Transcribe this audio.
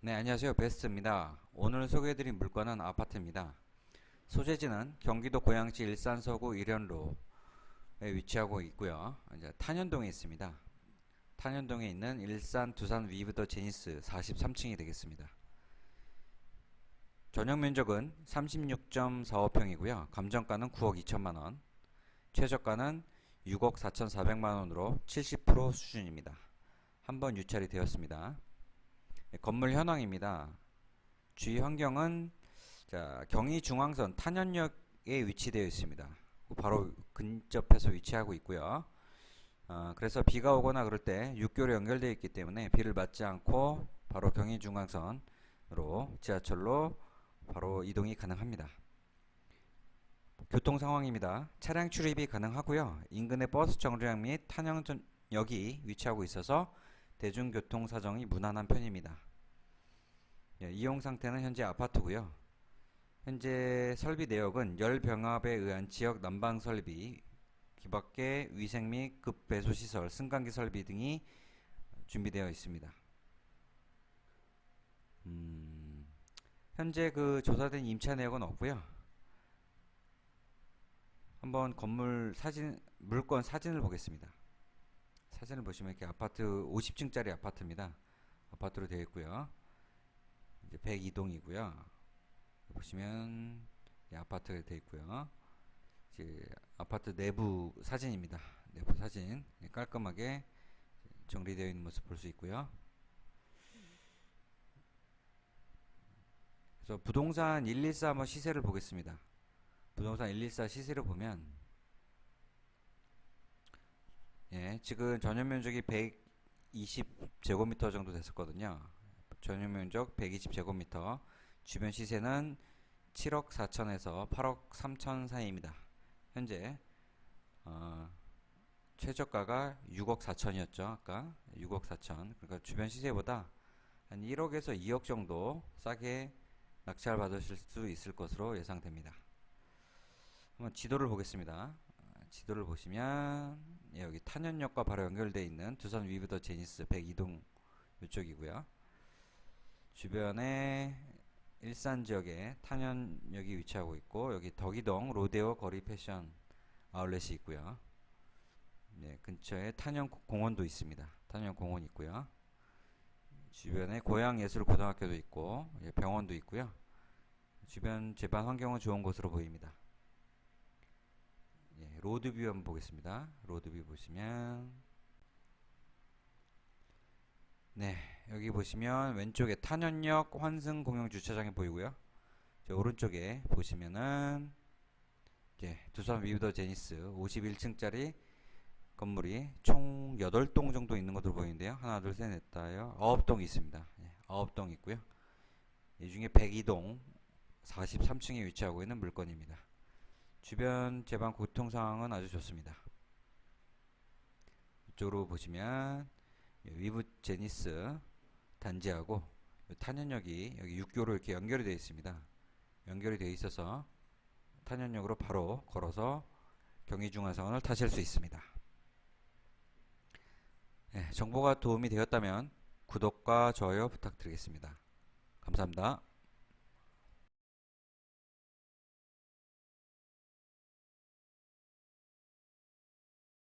네, 안녕하세요. 베스트입니다. 오늘 소개해드린 물건은 아파트입니다. 소재지는 경기도 고양시 일산 서구 일현로에 위치하고 있고요. 이제 탄현동에 있습니다. 탄현동에 있는 일산 두산 위브더 제니스 43층이 되겠습니다. 전용 면적은 36.45평이고요. 감정가는 9억 2천만 원, 최저가는 6억 4,400만 원으로 70% 수준입니다. 한번 유찰이 되었습니다. 네, 건물 현황입니다. 주위 환경은 자, 경의 중앙선 탄현역에 위치되어 있습니다. 바로 근접해서 위치하고 있고요. 어, 그래서 비가 오거나 그럴 때 육교로 연결되어 있기 때문에 비를 맞지 않고 바로 경의 중앙선으로 지하철로 바로 이동이 가능합니다. 교통 상황입니다. 차량 출입이 가능하고요. 인근의 버스 정류장 및 탄현역이 위치하고 있어서 대중교통 사정이 무난한 편입니다. 예, 이용 상태는 현재 아파트고요. 현재 설비 내역은 열 병합에 의한 지역 난방 설비, 기밖에 위생 및 급배수 시설, 승강기 설비 등이 준비되어 있습니다. 음, 현재 그 조사된 임차 내역은 없고요. 한번 건물 사진, 물건 사진을 보겠습니다. 사진을 보시면 이렇게 아파트 50층짜리 아파트입니다. 아파트로 되어 있고요. 이제 102동이고요. 보시면 이 아파트가 되어 있고요. 이제 아파트 내부 사진입니다. 내부 사진 예, 깔끔하게 정리되어 있는 모습 볼 수 있고요. 그래서 부동산 114 한번 시세를 보겠습니다. 부동산 114 시세를 보면 예, 지금 전용 면적이 120 제곱미터 정도 됐었거든요. 전용 면적 120 제곱미터, 주변 시세는 7억 4천에서 8억 3천 사이입니다. 현재 어, 최저가가 6억 4천이었죠. 아까 6억 4천. 그러니까 주변 시세보다 한 1억에서 2억 정도 싸게 낙찰 받으실 수 있을 것으로 예상됩니다. 한번 지도를 보겠습니다. 어, 지도를 보시면 예, 여기 탄현역과 바로 연결되어 있는 두산 위브더 제니스 102동 이쪽이고요. 주변에 일산 지역에 탄현역이 위치하고 있고 여기 덕이동 로데오 거리 패션 아울렛이 있고요. 네, 근처에 탄현 공원도 있습니다. 탄현 공원 있고요. 주변에 고양예술고등학교도 있고 예, 병원도 있고요. 주변 제반 환경은 좋은 곳으로 보입니다. 예, 로드뷰 한번 보겠습니다. 로드뷰 보시면 네, 여기 보시면 왼쪽에 탄현역 환승 공영 주차장이 보이고요. 저 오른쪽에 보시면은 이제 두산 위브더 제니스 51층짜리 건물이 총 8동 정도 있는 것으로 보이는데요. 하나, 둘, 셋, 넷, 다여 9동 있습니다. 예, 9동 있고요. 이 중에 102동 43층에 위치하고 있는 물건입니다. 주변 제방 교통 상황은 아주 좋습니다. 이쪽으로 보시면 위브 제니스 단지하고 탄현역이 여기 6교로 이렇게 연결이 되어 있습니다. 연결이 되어 있어서 탄현역으로 바로 걸어서 경의중앙선을 타실 수 있습니다. 네, 정보가 도움이 되었다면 구독과 좋아요 부탁드리겠습니다. 감사합니다.